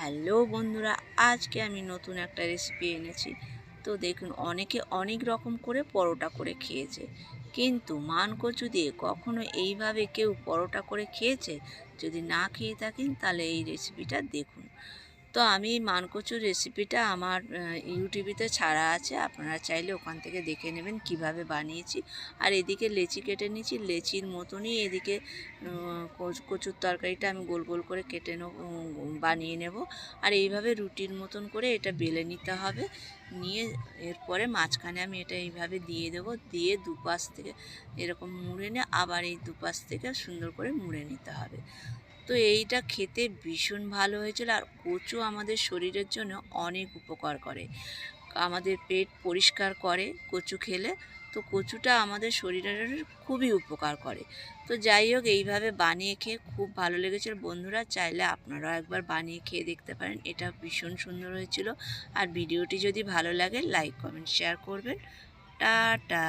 Hello বন্ধুরা, আজকে আমি নতুন একটা রেসিপি এনেছি। তো দেখুন, অনেকে অনেক রকম করে পরোটা করে খেয়েছে। কিন্তু মান কচু দিয়ে কখনো এইভাবে কেউ পরোটা করে খেয়েছে, যদি না খেয়ে থাকেন, তাহলে এই রেসিপিটা দেখুন। তো আমি মানকচুর রেসিপিটা আমার ইউটিউবেতে ছাড়া আছে। আপনারা চাইলে ওখান থেকে দেখে নেবেন কীভাবে বানিয়েছি। আর এদিকে লেচি কেটে নিয়েছি। লেচির মতনই এদিকে কচ- কচুর তরকারিটা আমি গোল গোল করে কেটে নেব বানিয়ে নেব। আর এইভাবে রুটির মতন করে এটা বেলে নিতে হবে। নিয়ে এরপরে মাঝখানে আমি এটা এইভাবে দিয়ে দেব। দিয়ে দুপাশ থেকে এরকম মুড়ে নিয়ে আবার এই দুপাশ থেকে সুন্দর করে মুড়ে নিতে হবে। তো এইটা খেতে ভীষণ ভালো হয়েছিল আর কচু আমাদের শরীরের জন্য অনেক উপকার করে। আমাদের পেট পরিষ্কার করে কচু খেলে, তো কচুটা আমাদের শরীরের খুবই উপকার করে। তো যাই হোক, এইভাবে বানিয়ে খেয়ে খুব ভালো লেগেছিল। বন্ধুরা, চাইলে আপনারাও একবার বানিয়ে খেয়ে দেখতে পারেন। এটা ভীষণ সুন্দর হয়েছিল। আর ভিডিওটি যদি ভালো লাগে, লাইক, কমেন্ট, শেয়ার করবেন। টাটা!